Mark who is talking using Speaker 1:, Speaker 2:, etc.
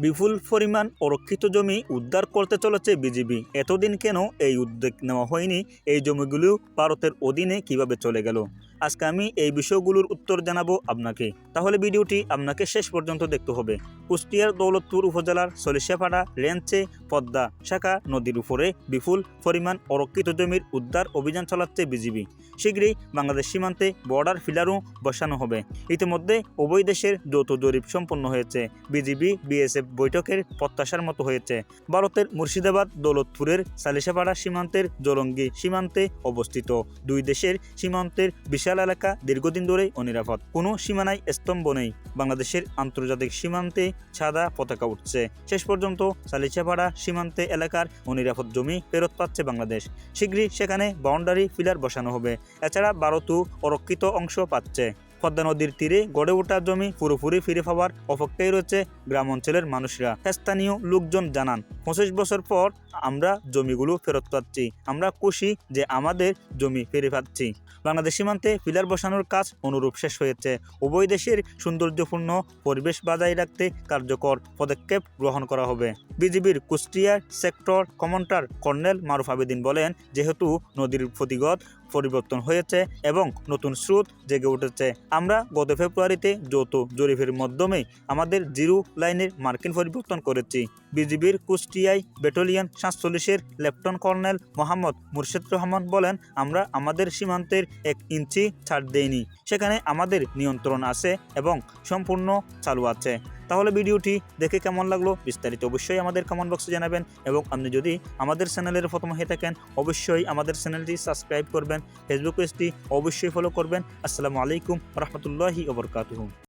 Speaker 1: বিপুল পরিমাণ অরক্ষিত জমি উদ্ধার করতে চলেছে বিজিবি। এতদিন কেন এই উদ্যোগ নেওয়া হয়নি? এই জমিগুলো ভারতের অধীনে কীভাবে চলে গেল? আজকে আমি এই বিষয়গুলোর উত্তর জানাব আপনাকে। তাহলে ভিডিওটি আপনাকে শেষ পর্যন্ত দেখতে হবে। কুষ্টিয়ার দৌলতপুর উপজেলার সলিশাপাড়া রেঞ্চে পদ্মা শাখা নদীর উপরে বিপুল পরিমাণ অরক্ষিত জমির উদ্ধার অভিযান চালাচ্ছে বিজিবি। শীঘ্রই বাংলাদেশ সীমান্তে বর্ডার ফিলারও বসানো হবে। ইতিমধ্যে উভয় দেশের যৌথ জরিপ সম্পন্ন হয়েছে। বিজিবি, বিএসএফ বৈঠকের প্রত্যাশার মতো হয়েছে। ভারতের মুর্শিদাবাদ, দৌলতপুরের সালিশাপাড়া সীমান্তের জলঙ্গি সীমান্তে অবস্থিত। দুই দেশের সীমান্তের বিশাল এলাকা দীর্ঘদিন ধরেই অনিরাপদ। কোনো সীমানায় স্তম্ভ নেই। বাংলাদেশের আন্তর্জাতিক সীমান্তে সাদা পতাকা উঠছে। শেষ পর্যন্ত সালিচাপাড়া সীমান্তে এলাকার অনিরাপদ জমি ফেরত পাচ্ছে বাংলাদেশ। শীঘ্রই সেখানে বাউন্ডারি ফিলার বসানো হবে। এছাড়া ভারতও অরক্ষিত অংশ পাচ্ছে। পদ্মা নদীর তীরে গড়ে ওঠা জমি পুরোপুরি ফিরে পাওয়ার অপেক্ষায় রয়েছে গ্রাম অঞ্চলের মানুষরা। স্থানীয় লোকজন জানান, পঁচিশ বছর পর আমরা জমিগুলো ফেরত পাচ্ছি। আমরা খুশি যে আমাদের জমি ফিরে পাচ্ছি। বাংলাদেশ সীমান্তে পিলার বসানোর কাজ অনুরূপ শেষ হয়েছে। উভয় দেশের সৌন্দর্যপূর্ণ পরিবেশ বজায় রাখতে কার্যকর পদক্ষেপ গ্রহণ করা হবে। বিজিবির কুষ্টিয়ার sector commander colonel Maruf Abedin বলেন, যেহেতু নদীর প্রতিগত পরিবর্তন হয়েছে এবং নতুন স্রোত জেগে উঠেছে। আমরা গত ফেব্রুয়ারিতে যৌথ জরিপের মাধ্যমে আমাদের জিরো লাইনের মার্কিন পরিবর্তন করেছি। বিজিবির কুষ্টিয়ায় ব্যাটালিয়ন সাতচল্লিশের লেফটেন্যান্ট কর্নেল মোহাম্মদ মুর্শেদ রহমান বলেন, আমরা আমাদের সীমান্তের এক ইঞ্চি ছাড় দেইনি। সেখানে আমাদের নিয়ন্ত্রণ আছে এবং সম্পূর্ণ চালু আছে। তাহলে ভিডিওটি দেখে কেমন লাগল বিস্তারিত অবশ্যই আমাদের কমেন্ট বক্সে জানাবেন এবং আপনি যদি আমাদের চ্যানেলের প্রথম হয়ে থাকেন, অবশ্যই আমাদের চ্যানেলটি সাবস্ক্রাইব করবেন। ফেসবুক পেজটি অবশ্যই ফলো করবেন। আসসালামু আলাইকুম রহমতুল্লাহি ওবরকাতুহ